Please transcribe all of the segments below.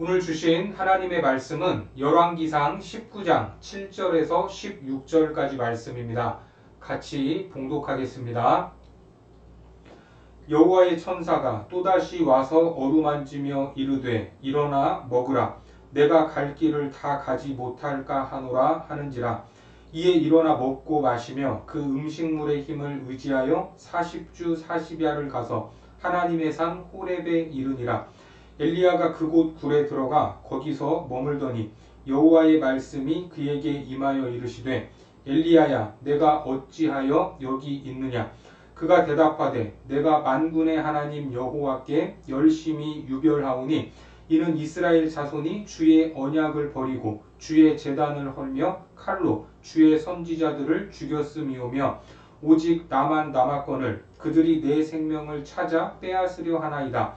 오늘 주신 하나님의 말씀은 열왕기상 19장 7절에서 16절까지 말씀입니다. 같이 봉독하겠습니다. 여호와의 천사가 또다시 와서 어루만지며 이르되 일어나 먹으라 내가 갈 길을 다 가지 못할까 하노라 하는지라 이에 일어나 먹고 마시며 그 음식물의 힘을 의지하여 40주 40야를 가서 하나님의 산 호렙에 이르니라 엘리야가 그곳 굴에 들어가 거기서 머물더니 여호와의 말씀이 그에게 임하여 이르시되 엘리야야 내가 어찌하여 여기 있느냐 그가 대답하되 내가 만군의 하나님 여호와께 열심히 유별하오니 이는 이스라엘 자손이 주의 언약을 버리고 주의 재단을 헐며 칼로 주의 선지자들을 죽였음이오며 오직 나만 남았거늘 그들이 내 생명을 찾아 빼앗으려 하나이다.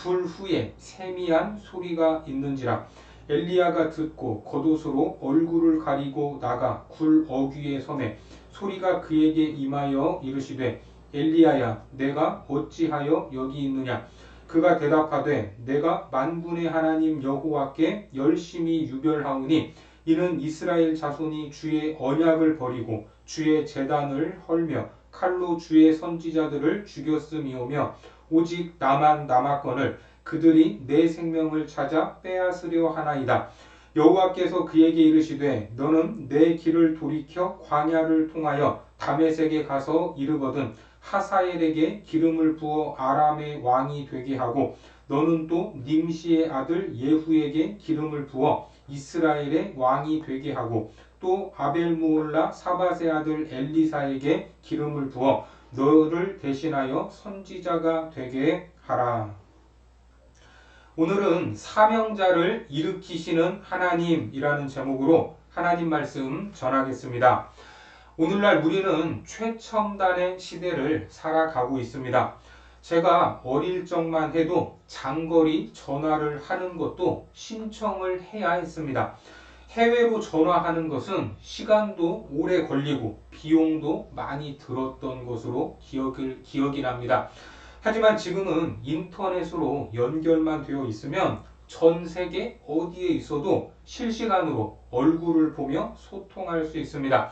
불 후에 세미한 소리가 있는지라 엘리야가 듣고 겉옷으로 얼굴을 가리고 나가 굴 어귀에 섬에 소리가 그에게 임하여 이르시되 엘리야야 내가 어찌하여 여기 있느냐? 그가 대답하되 내가 만군의 하나님 여호와께 열심히 유별하오니 이는 이스라엘 자손이 주의 언약을 버리고 주의 재단을 헐며 칼로 주의 선지자들을 죽였음이오며 오직 나만 남았거늘 그들이 내 생명을 찾아 빼앗으려 하나이다. 여호와께서 그에게 이르시되 너는 내 길을 돌이켜 광야를 통하여 다메섹에 가서 이르거든 하사엘에게 기름을 부어 아람의 왕이 되게 하고 너는 또 님시의 아들 예후에게 기름을 부어 이스라엘의 왕이 되게 하고 또 아벨무올라 사바세 아들 엘리사에게 기름을 부어 너를 대신하여 선지자가 되게 하라. 오늘은 사명자를 일으키시는 하나님이라는 제목으로 하나님 말씀 전하겠습니다. 오늘날 우리는 최첨단의 시대를 살아가고 있습니다. 제가 어릴 적만 해도 장거리 전화를 하는 것도 신청을 해야 했습니다. 해외로 전화하는 것은 시간도 오래 걸리고 비용도 많이 들었던 것으로 기억을, 기억이 납니다. 하지만 지금은 인터넷으로 연결만 되어 있으면 전 세계 어디에 있어도 실시간으로 얼굴을 보며 소통할 수 있습니다.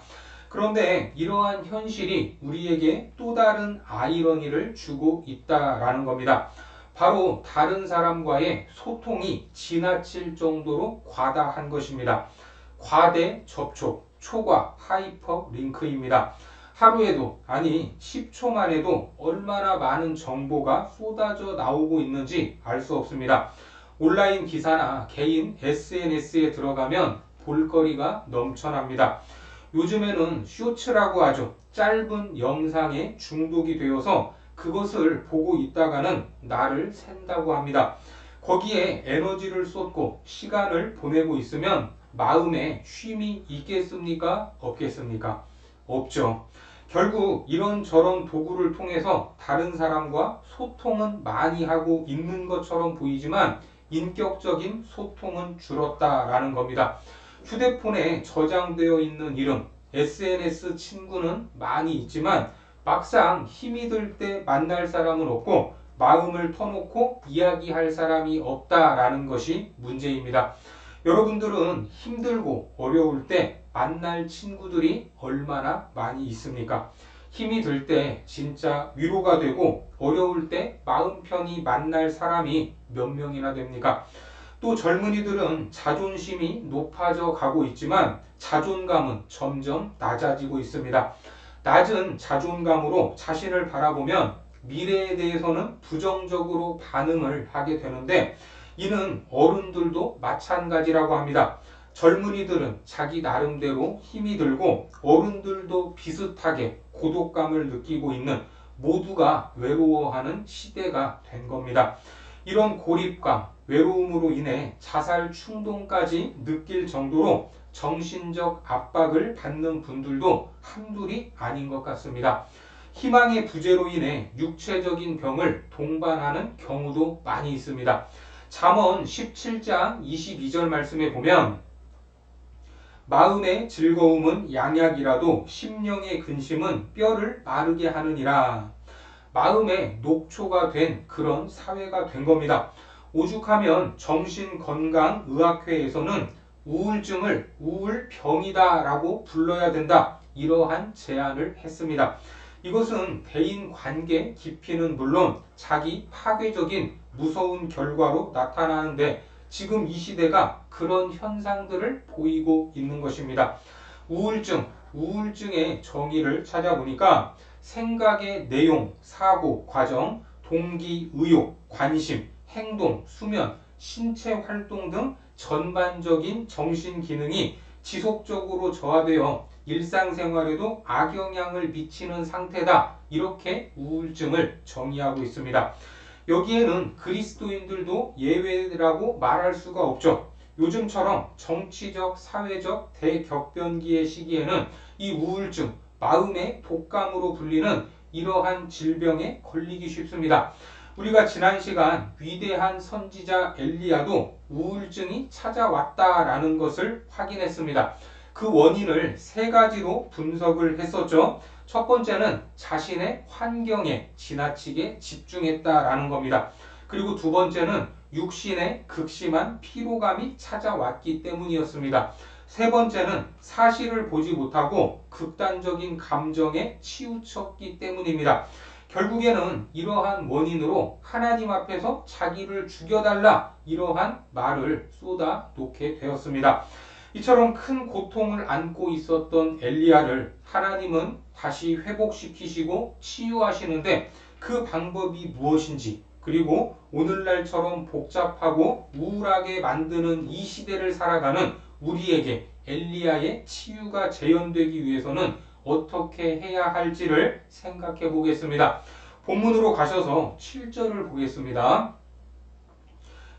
그런데 이러한 현실이 우리에게 또 다른 아이러니를 주고 있다라는 겁니다. 바로 다른 사람과의 소통이 지나칠 정도로 과다한 것입니다. 과대 접촉, 초과 하이퍼 링크입니다. 하루에도 아니 10초만 해도 얼마나 많은 정보가 쏟아져 나오고 있는지 알 수 없습니다. 온라인 기사나 개인 SNS에 들어가면 볼거리가 넘쳐납니다. 요즘에는 쇼츠라고 하죠. 짧은 영상에 중독이 되어서 그것을 보고 있다가는 나를 샌다고 합니다. 거기에 에너지를 쏟고 시간을 보내고 있으면 마음에 쉼이 있겠습니까? 없겠습니까? 없죠. 결국 이런저런 도구를 통해서 다른 사람과 소통은 많이 하고 있는 것처럼 보이지만 인격적인 소통은 줄었다라는 겁니다. 휴대폰에 저장되어 있는 이름, SNS 친구는 많이 있지만 막상 힘이 들 때 만날 사람은 없고 마음을 터놓고 이야기할 사람이 없다라는 것이 문제입니다. 여러분들은 힘들고 어려울 때 만날 친구들이 얼마나 많이 있습니까? 힘이 들 때 진짜 위로가 되고 어려울 때 마음 편히 만날 사람이 몇 명이나 됩니까? 또 젊은이들은 자존심이 높아져 가고 있지만 자존감은 점점 낮아지고 있습니다. 낮은 자존감으로 자신을 바라보면 미래에 대해서는 부정적으로 반응을 하게 되는데 이는 어른들도 마찬가지라고 합니다. 젊은이들은 자기 나름대로 힘이 들고 어른들도 비슷하게 고독감을 느끼고 있는 모두가 외로워하는 시대가 된 겁니다. 이런 고립감, 외로움으로 인해 자살 충동까지 느낄 정도로 정신적 압박을 받는 분들도 한둘이 아닌 것 같습니다. 희망의 부재로 인해 육체적인 병을 동반하는 경우도 많이 있습니다. 잠언 17장 22절 말씀에 보면 마음의 즐거움은 양약이라도 심령의 근심은 뼈를 마르게 하느니라. 마음의 녹초가 된 그런 사회가 된 겁니다. 오죽하면 정신건강의학회에서는 우울증을 우울병이다라고 불러야 된다. 이러한 제안을 했습니다. 이것은 대인 관계 깊이는 물론 자기 파괴적인 무서운 결과로 나타나는데 지금 이 시대가 그런 현상들을 보이고 있는 것입니다. 우울증, 우울증의 정의를 찾아보니까 생각의 내용, 사고, 과정, 동기, 의욕, 관심, 행동, 수면, 신체 활동 등 전반적인 정신 기능이 지속적으로 저하되어 일상생활에도 악영향을 미치는 상태다. 이렇게 우울증을 정의하고 있습니다. 여기에는 그리스도인들도 예외라고 말할 수가 없죠. 요즘처럼 정치적, 사회적 대격변기의 시기에는 이 우울증, 마음의 독감으로 불리는 이러한 질병에 걸리기 쉽습니다. 우리가 지난 시간 위대한 선지자 엘리야도 우울증이 찾아왔다라는 것을 확인했습니다. 그 원인을 세 가지로 분석을 했었죠. 첫 번째는 자신의 환경에 지나치게 집중했다라는 겁니다. 그리고 두 번째는 육신의 극심한 피로감이 찾아왔기 때문이었습니다. 세 번째는 사실을 보지 못하고 극단적인 감정에 치우쳤기 때문입니다. 결국에는 이러한 원인으로 하나님 앞에서 자기를 죽여달라 이러한 말을 쏟아 놓게 되었습니다. 이처럼 큰 고통을 안고 있었던 엘리야를 하나님은 다시 회복시키시고 치유하시는데 그 방법이 무엇인지 그리고 오늘날처럼 복잡하고 우울하게 만드는 이 시대를 살아가는 우리에게 엘리야의 치유가 재현되기 위해서는 어떻게 해야 할지를 생각해 보겠습니다. 본문으로 가셔서 7절을 보겠습니다.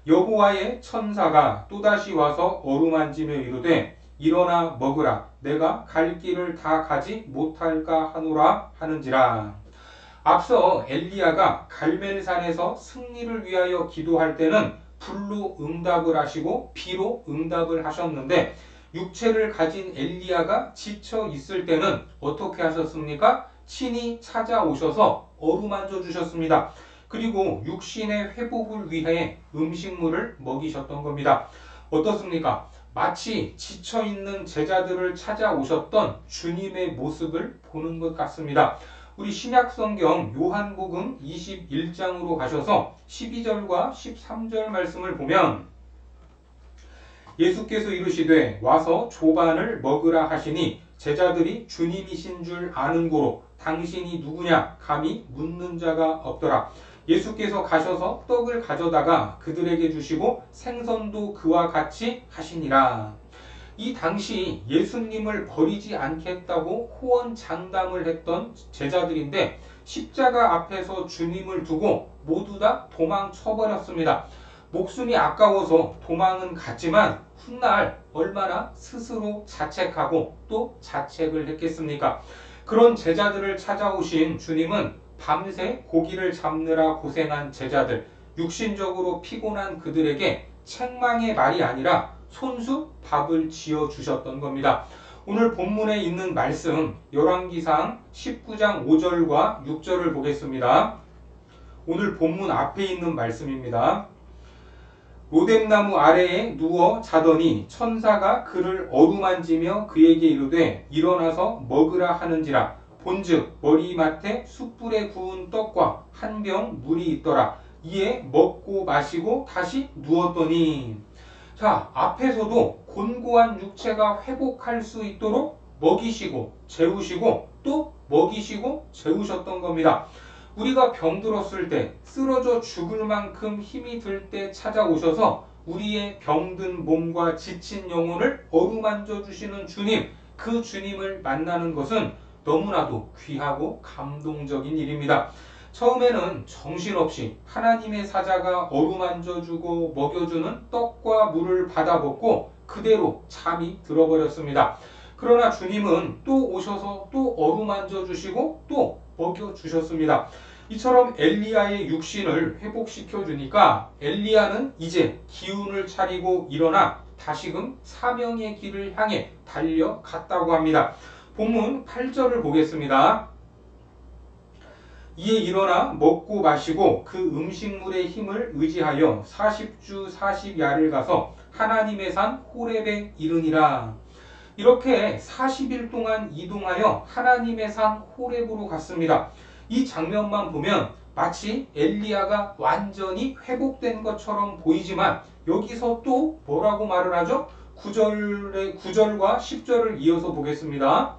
여호와의 천사가 또다시 와서 어루만지며 이르되 일어나 먹으라 내가 갈 길을 다 가지 못할까 하노라 하는지라 앞서 엘리야가 갈멜산에서 승리를 위하여 기도할 때는 불로 응답을 하시고 비로 응답을 하셨는데 육체를 가진 엘리야가 지쳐 있을 때는 어떻게 하셨습니까? 친히 찾아오셔서 어루만져 주셨습니다. 그리고 육신의 회복을 위해 음식물을 먹이셨던 겁니다. 어떻습니까? 마치 지쳐 있는 제자들을 찾아오셨던 주님의 모습을 보는 것 같습니다. 우리 신약 성경 요한복음 21장으로 가셔서 12절과 13절 말씀을 보면 예수께서 이르시되 와서 조반을 먹으라 하시니 제자들이 주님이신 줄 아는 고로 당신이 누구냐 감히 묻는 자가 없더라. 예수께서 가셔서 떡을 가져다가 그들에게 주시고 생선도 그와 같이 하시니라. 이 당시 예수님을 버리지 않겠다고 호언 장담을 했던 제자들인데 십자가 앞에서 주님을 두고 모두 다 도망쳐 버렸습니다. 목숨이 아까워서 도망은 갔지만 훗날 얼마나 스스로 자책하고 또 자책을 했겠습니까? 그런 제자들을 찾아오신 주님은 밤새 고기를 잡느라 고생한 제자들, 육신적으로 피곤한 그들에게 책망의 말이 아니라 손수 밥을 지어 주셨던 겁니다. 오늘 본문에 있는 말씀 열왕기상 19장 5절과 6절을 보겠습니다. 오늘 본문 앞에 있는 말씀입니다. 로뎀나무 아래에 누워 자더니 천사가 그를 어루만지며 그에게 이르되 일어나서 먹으라 하는지라. 본즉 머리맡에 숯불에 구운 떡과 한 병 물이 있더라. 이에 먹고 마시고 다시 누웠더니. 자 앞에서도 곤고한 육체가 회복할 수 있도록 먹이시고 재우시고 또 먹이시고 재우셨던 겁니다. 우리가 병들었을 때 쓰러져 죽을 만큼 힘이 들 때 찾아오셔서 우리의 병든 몸과 지친 영혼을 어루만져 주시는 주님, 그 주님을 만나는 것은 너무나도 귀하고 감동적인 일입니다. 처음에는 정신없이 하나님의 사자가 어루만져주고 먹여주는 떡과 물을 받아 먹고 그대로 잠이 들어버렸습니다. 그러나 주님은 또 오셔서 또 어루만져 주시고 또 먹여 주셨습니다. 이처럼 엘리야의 육신을 회복시켜 주니까 엘리야는 이제 기운을 차리고 일어나 다시금 사명의 길을 향해 달려갔다고 합니다. 본문 8절을 보겠습니다. 이에 일어나 먹고 마시고 그 음식물의 힘을 의지하여 40주 40야를 가서 하나님의 산 호렙에 이르니라. 이렇게 40일 동안 이동하여 하나님의 산 호렙으로 갔습니다. 이 장면만 보면 마치 엘리야가 완전히 회복된 것처럼 보이지만 여기서 또 뭐라고 말을 하죠? 9절의 9절과 10절을 이어서 보겠습니다.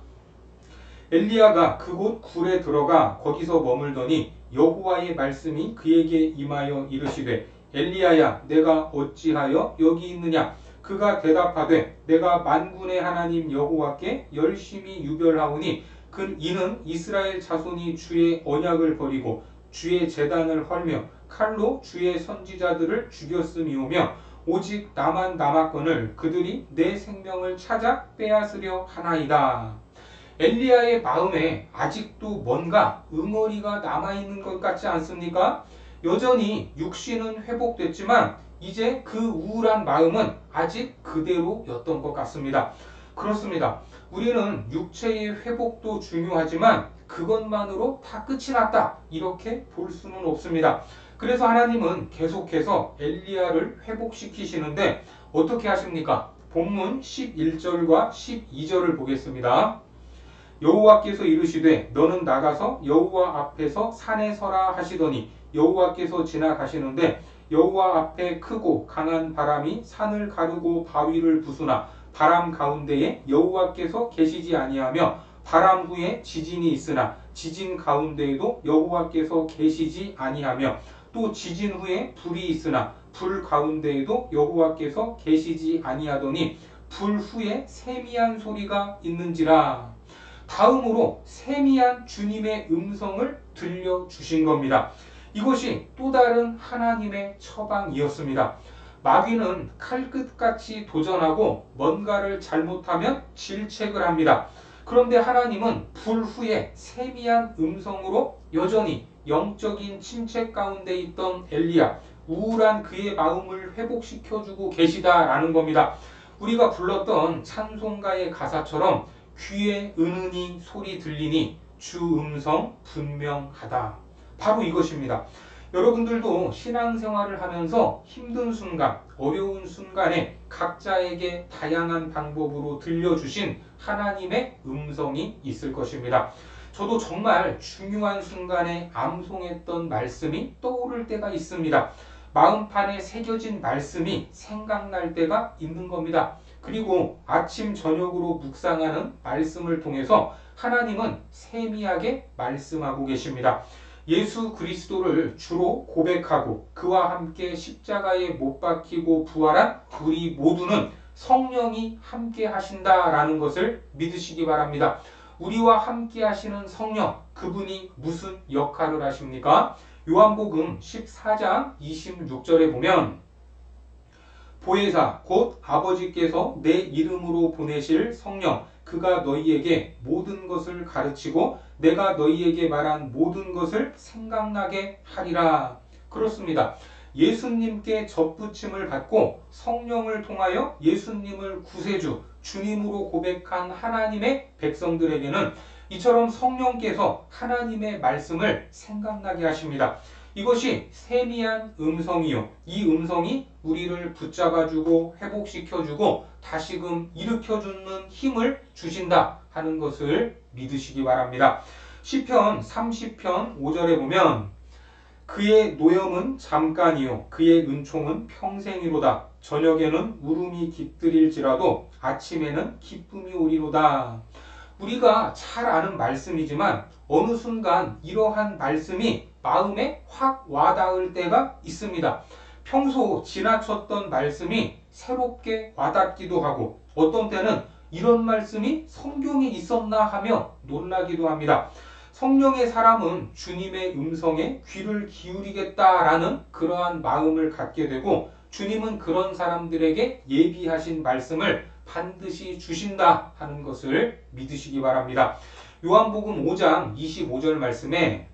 엘리야가 그곳 굴에 들어가 거기서 머물더니 여호와의 말씀이 그에게 임하여 이르시되 엘리야야 내가 어찌하여 여기 있느냐 그가 대답하되 내가 만군의 하나님 여호와께 열심히 유별하오니 그 이는 이스라엘 자손이 주의 언약을 버리고 주의 재단을 헐며 칼로 주의 선지자들을 죽였음이오며 오직 나만 남았거늘 그들이 내 생명을 찾아 빼앗으려 하나이다. 엘리야의 마음에 아직도 뭔가 응어리가 남아있는 것 같지 않습니까? 여전히 육신은 회복됐지만 이제 그 우울한 마음은 아직 그대로였던 것 같습니다. 그렇습니다. 우리는 육체의 회복도 중요하지만 그것만으로 다 끝이 났다. 이렇게 볼 수는 없습니다. 그래서 하나님은 계속해서 엘리야를 회복시키시는데 어떻게 하십니까? 본문 11절과 12절을 보겠습니다. 여호와께서 이르시되 너는 나가서 여호와 앞에서 산에 서라 하시더니 여호와께서 지나가시는데 여호와 앞에 크고 강한 바람이 산을 가르고 바위를 부수나 바람 가운데에 여호와께서 계시지 아니하며 바람 후에 지진이 있으나 지진 가운데에도 여호와께서 계시지 아니하며 또 지진 후에 불이 있으나 불 가운데에도 여호와께서 계시지 아니하더니 불 후에 세미한 소리가 있는지라 다음으로 세미한 주님의 음성을 들려주신 겁니다. 이것이 또 다른 하나님의 처방이었습니다. 마귀는 칼끝같이 도전하고 뭔가를 잘못하면 질책을 합니다. 그런데 하나님은 불 후에 세미한 음성으로 여전히 영적인 침체 가운데 있던 엘리야, 우울한 그의 마음을 회복시켜주고 계시다라는 겁니다. 우리가 불렀던 찬송가의 가사처럼 귀에 은은히 소리 들리니 주 음성 분명하다. 바로 이것입니다. 여러분들도 신앙생활을 하면서 힘든 순간, 어려운 순간에 각자에게 다양한 방법으로 들려주신 하나님의 음성이 있을 것입니다. 저도 정말 중요한 순간에 암송했던 말씀이 떠오를 때가 있습니다. 마음판에 새겨진 말씀이 생각날 때가 있는 겁니다. 그리고 아침 저녁으로 묵상하는 말씀을 통해서 하나님은 세미하게 말씀하고 계십니다. 예수 그리스도를 주로 고백하고 그와 함께 십자가에 못 박히고 부활한 우리 모두는 성령이 함께 하신다라는 것을 믿으시기 바랍니다. 우리와 함께 하시는 성령, 그분이 무슨 역할을 하십니까? 요한복음 14장 26절에 보면 보혜사 곧 아버지께서 내 이름으로 보내실 성령 그가 너희에게 모든 것을 가르치고 내가 너희에게 말한 모든 것을 생각나게 하리라. 그렇습니다. 예수님께 접붙임을 받고 성령을 통하여 예수님을 구세주, 주님으로 고백한 하나님의 백성들에게는 이처럼 성령께서 하나님의 말씀을 생각나게 하십니다. 이것이 세미한 음성이요. 이 음성이 우리를 붙잡아주고 회복시켜주고 다시금 일으켜주는 힘을 주신다 하는 것을 믿으시기 바랍니다. 시편 30편 5절에 보면 그의 노염은 잠깐이요 그의 은총은 평생이로다 저녁에는 울음이 깃들일지라도 아침에는 기쁨이 오리로다 우리가 잘 아는 말씀이지만 어느 순간 이러한 말씀이 마음에 확 와닿을 때가 있습니다. 평소 지나쳤던 말씀이 새롭게 와닿기도 하고 어떤 때는 이런 말씀이 성경에 있었나 하며 놀라기도 합니다. 성령의 사람은 주님의 음성에 귀를 기울이겠다라는 그러한 마음을 갖게 되고 주님은 그런 사람들에게 예비하신 말씀을 반드시 주신다 하는 것을 믿으시기 바랍니다. 요한복음 5장 25절 말씀에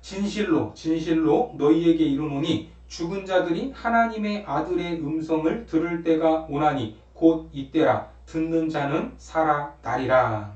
진실로 진실로 너희에게 이르노니 죽은 자들이 하나님의 아들의 음성을 들을 때가 오나니 곧 이때라 듣는 자는 살아나리라.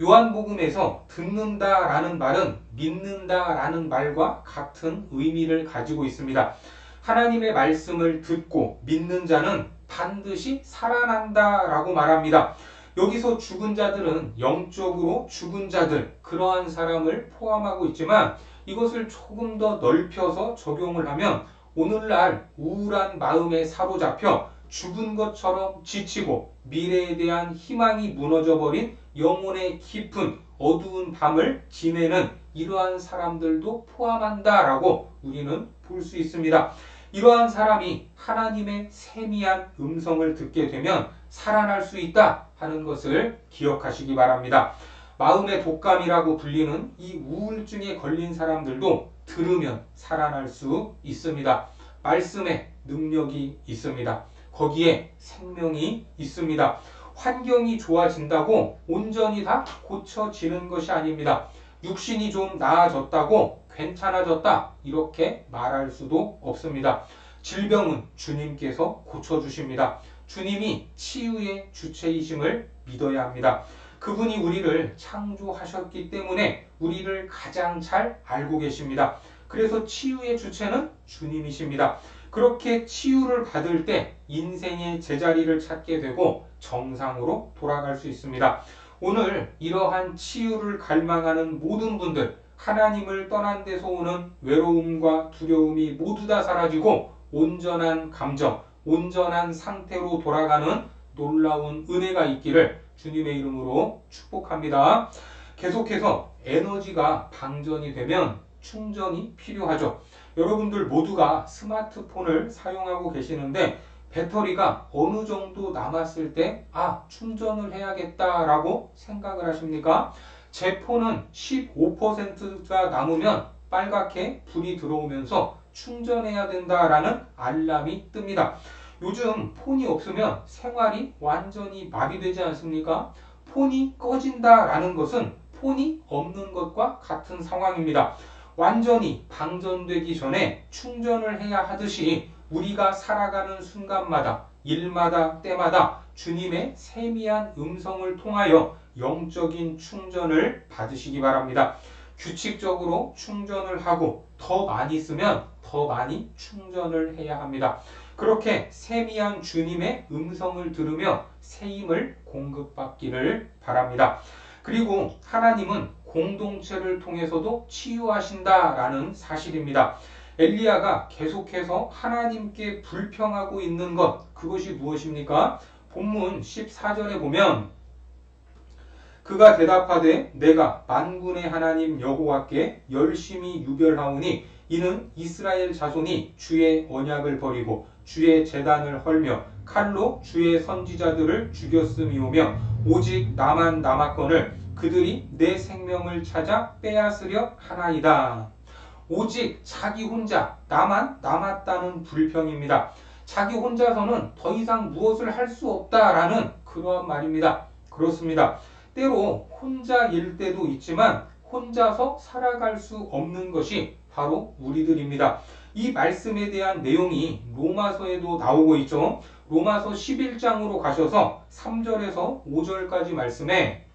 요한복음에서 듣는다라는 말은 믿는다라는 말과 같은 의미를 가지고 있습니다. 하나님의 말씀을 듣고 믿는 자는 반드시 살아난다라고 말합니다. 여기서 죽은 자들은 영적으로 죽은 자들, 그러한 사람을 포함하고 있지만 이것을 조금 더 넓혀서 적용을 하면 오늘날 우울한 마음에 사로잡혀 죽은 것처럼 지치고 미래에 대한 희망이 무너져 버린 영혼의 깊은 어두운 밤을 지내는 이러한 사람들도 포함한다라고 우리는 볼 수 있습니다. 이러한 사람이 하나님의 세미한 음성을 듣게 되면 살아날 수 있다 하는 것을 기억하시기 바랍니다. 마음의 독감이라고 불리는 이 우울증에 걸린 사람들도 들으면 살아날 수 있습니다. 말씀에 능력이 있습니다. 거기에 생명이 있습니다. 환경이 좋아진다고 온전히 다 고쳐지는 것이 아닙니다. 육신이 좀 나아졌다고 괜찮아졌다 이렇게 말할 수도 없습니다. 질병은 주님께서 고쳐주십니다. 주님이 치유의 주체이심을 믿어야 합니다. 그분이 우리를 창조하셨기 때문에 우리를 가장 잘 알고 계십니다. 그래서 치유의 주체는 주님이십니다. 그렇게 치유를 받을 때 인생의 제자리를 찾게 되고 정상으로 돌아갈 수 있습니다. 오늘 이러한 치유를 갈망하는 모든 분들, 하나님을 떠난 데서 오는 외로움과 두려움이 모두 다 사라지고 온전한 감정, 온전한 상태로 돌아가는 놀라운 은혜가 있기를 주님의 이름으로 축복합니다. 계속해서 에너지가 방전이 되면 충전이 필요하죠. 여러분들 모두가 스마트폰을 사용하고 계시는데 배터리가 어느 정도 남았을 때, 아, 충전을 해야겠다라고 생각을 하십니까? 제 폰은 15%가 남으면 빨갛게 불이 들어오면서 충전해야 된다라는 알람이 뜹니다. 요즘 폰이 없으면 생활이 완전히 마비되지 않습니까? 폰이 꺼진다라는 것은 폰이 없는 것과 같은 상황입니다. 완전히 방전되기 전에 충전을 해야 하듯이 우리가 살아가는 순간마다 일마다 때마다 주님의 세미한 음성을 통하여 영적인 충전을 받으시기 바랍니다. 규칙적으로 충전을 하고 더 많이 쓰면 더 많이 충전을 해야 합니다. 그렇게 세미한 주님의 음성을 들으며 새 힘을 공급받기를 바랍니다. 그리고 하나님은 공동체를 통해서도 치유하신다라는 사실입니다. 엘리야가 계속해서 하나님께 불평하고 있는 것 그것이 무엇입니까? 본문 14절에 보면 그가 대답하되 내가 만군의 하나님 여호와께 열심히 유별하오니 이는 이스라엘 자손이 주의 언약을 버리고 주의 재단을 헐며 칼로 주의 선지자들을 죽였음이오며 오직 나만 남았거늘 그들이 내 생명을 찾아 빼앗으려 하나이다. 오직 자기 혼자 나만 남았다는 불평입니다. 자기 혼자서는 더 이상 무엇을 할 수 없다라는 그러한 말입니다. 그렇습니다. 때로 혼자일 때도 있지만 혼자서 살아갈 수 없는 것이 바로 우리들입니다. 이 말씀에 대한 내용이 로마서에도 나오고 있죠. 로마서 11장으로 가셔서 3절에서 5절까지 말씀에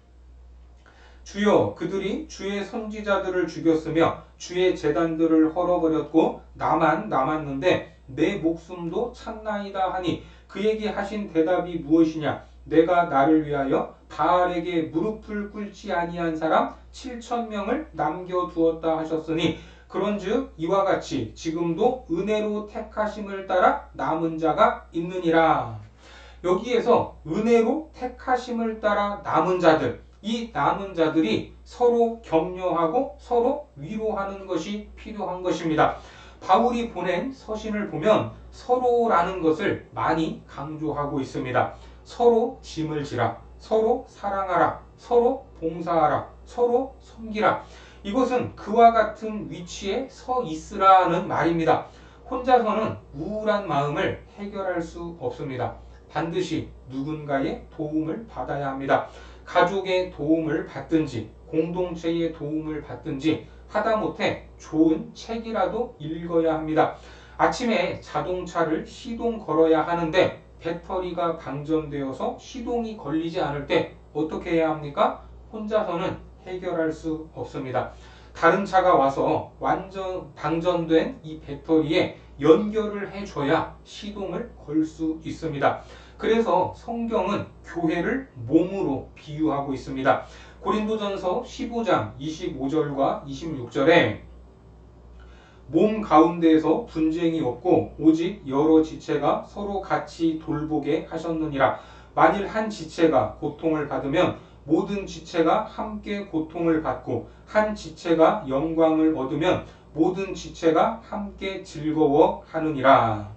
주여 그들이 주의 선지자들을 죽였으며 주의 재단들을 헐어버렸고 나만 남았는데 내 목숨도 찾나이다 하니 그에게 하신 대답이 무엇이냐? 내가 나를 위하여 바알에게 무릎을 꿇지 아니한 사람 7천 명을 남겨 두었다 하셨으니 그런즉 이와 같이 지금도 은혜로 택하심을 따라 남은 자가 있느니라. 여기에서 은혜로 택하심을 따라 남은 자들 이 남은 자들이 서로 격려하고 서로 위로하는 것이 필요한 것입니다. 바울이 보낸 서신을 보면 서로라는 것을 많이 강조하고 있습니다. 서로 짐을 지라, 서로 사랑하라, 서로 봉사하라, 서로 섬기라. 이것은 그와 같은 위치에 서 있으라는 말입니다. 혼자서는 우울한 마음을 해결할 수 없습니다. 반드시 누군가의 도움을 받아야 합니다. 가족의 도움을 받든지 공동체의 도움을 받든지 하다못해 좋은 책이라도 읽어야 합니다. 아침에 자동차를 시동 걸어야 하는데 배터리가 방전되어서 시동이 걸리지 않을 때 어떻게 해야 합니까? 혼자서는 해결할 수 없습니다. 다른 차가 와서 완전 방전된 이 배터리에 연결을 해줘야 시동을 걸 수 있습니다. 그래서 성경은 교회를 몸으로 비유하고 있습니다. 고린도전서 15장 25절과 26절에 몸 가운데에서 분쟁이 없고 오직 여러 지체가 서로 같이 돌보게 하셨느니라. 만일 한 지체가 고통을 받으면 모든 지체가 함께 고통을 받고 한 지체가 영광을 얻으면 모든 지체가 함께 즐거워 하느니라.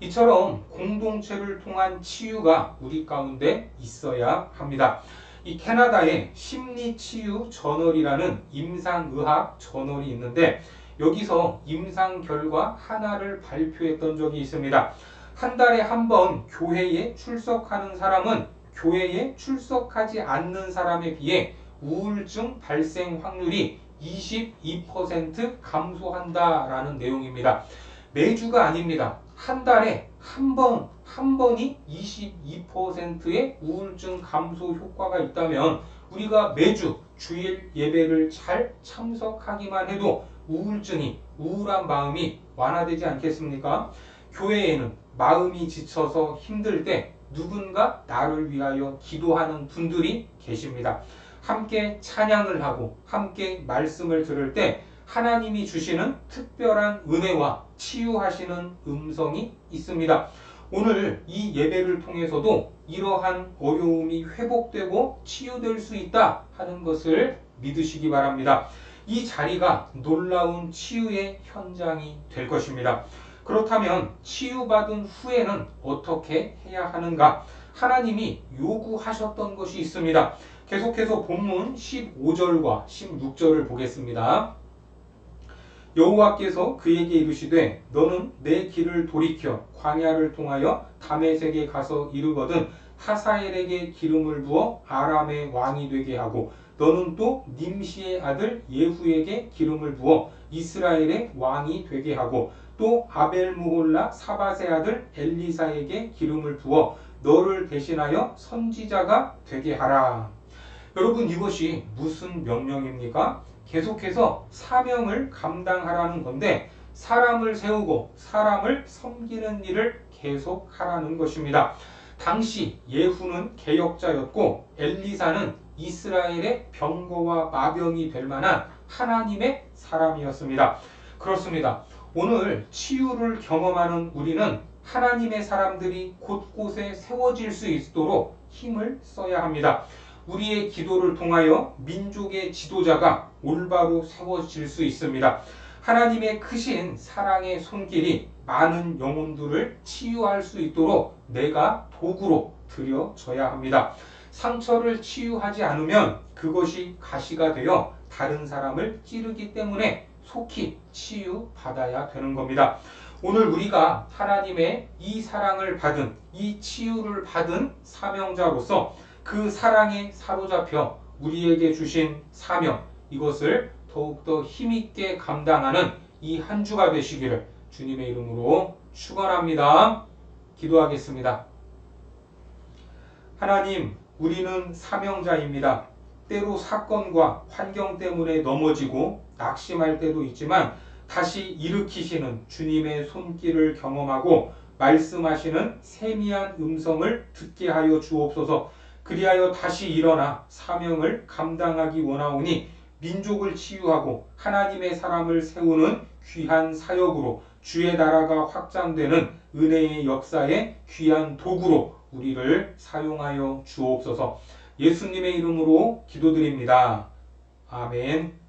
이처럼 공동체를 통한 치유가 우리 가운데 있어야 합니다. 이 캐나다의 심리치유 저널이라는 임상의학 저널이 있는데 여기서 임상 결과 하나를 발표했던 적이 있습니다. 한 달에 한 번 교회에 출석하는 사람은 교회에 출석하지 않는 사람에 비해 우울증 발생 확률이 22% 감소한다라는 내용입니다. 매주가 아닙니다. 한 달에 한 번, 한 번이 22%의 우울증 감소 효과가 있다면 우리가 매주 주일 예배를 잘 참석하기만 해도 우울증이, 우울한 마음이 완화되지 않겠습니까? 교회에는 마음이 지쳐서 힘들 때 누군가 나를 위하여 기도하는 분들이 계십니다. 함께 찬양을 하고 함께 말씀을 들을 때 하나님이 주시는 특별한 은혜와 치유하시는 음성이 있습니다. 오늘 이 예배를 통해서도 이러한 어려움이 회복되고 치유될 수 있다 하는 것을 믿으시기 바랍니다. 이 자리가 놀라운 치유의 현장이 될 것입니다. 그렇다면 치유받은 후에는 어떻게 해야 하는가? 하나님이 요구하셨던 것이 있습니다. 계속해서 본문 15절과 16절을 보겠습니다. 여호와께서 그에게 이르시되 너는 내 길을 돌이켜 광야를 통하여 다메섹에 가서 이르거든 하사엘에게 기름을 부어 아람의 왕이 되게 하고 너는 또 님시의 아들 예후에게 기름을 부어 이스라엘의 왕이 되게 하고 또 아벨무홀라 사바세 아들 엘리사에게 기름을 부어 너를 대신하여 선지자가 되게 하라. 여러분 이것이 무슨 명령입니까? 계속해서 사명을 감당하라는 건데 사람을 세우고 사람을 섬기는 일을 계속 하라는 것입니다. 당시 예후는 개혁자였고 엘리사는 이스라엘의 병거와 마병이 될 만한 하나님의 사람이었습니다. 그렇습니다. 오늘 치유를 경험하는 우리는 하나님의 사람들이 곳곳에 세워질 수 있도록 힘을 써야 합니다. 우리의 기도를 통하여 민족의 지도자가 올바로 세워질 수 있습니다. 하나님의 크신 사랑의 손길이 많은 영혼들을 치유할 수 있도록 내가 도구로 드려져야 합니다. 상처를 치유하지 않으면 그것이 가시가 되어 다른 사람을 찌르기 때문에 속히 치유받아야 되는 겁니다. 오늘 우리가 하나님의 이 사랑을 받은 이 치유를 받은 사명자로서 그 사랑에 사로잡혀 우리에게 주신 사명 이것을 더욱더 힘있게 감당하는 이 한 주가 되시기를 주님의 이름으로 축원합니다. 기도하겠습니다. 하나님, 우리는 사명자입니다. 때로 사건과 환경 때문에 넘어지고 낙심할 때도 있지만 다시 일으키시는 주님의 손길을 경험하고 말씀하시는 세미한 음성을 듣게 하여 주옵소서. 그리하여 다시 일어나 사명을 감당하기 원하오니 민족을 치유하고 하나님의 사람을 세우는 귀한 사역으로 주의 나라가 확장되는 은혜의 역사의 귀한 도구로 우리를 사용하여 주옵소서. 예수님의 이름으로 기도드립니다. 아멘.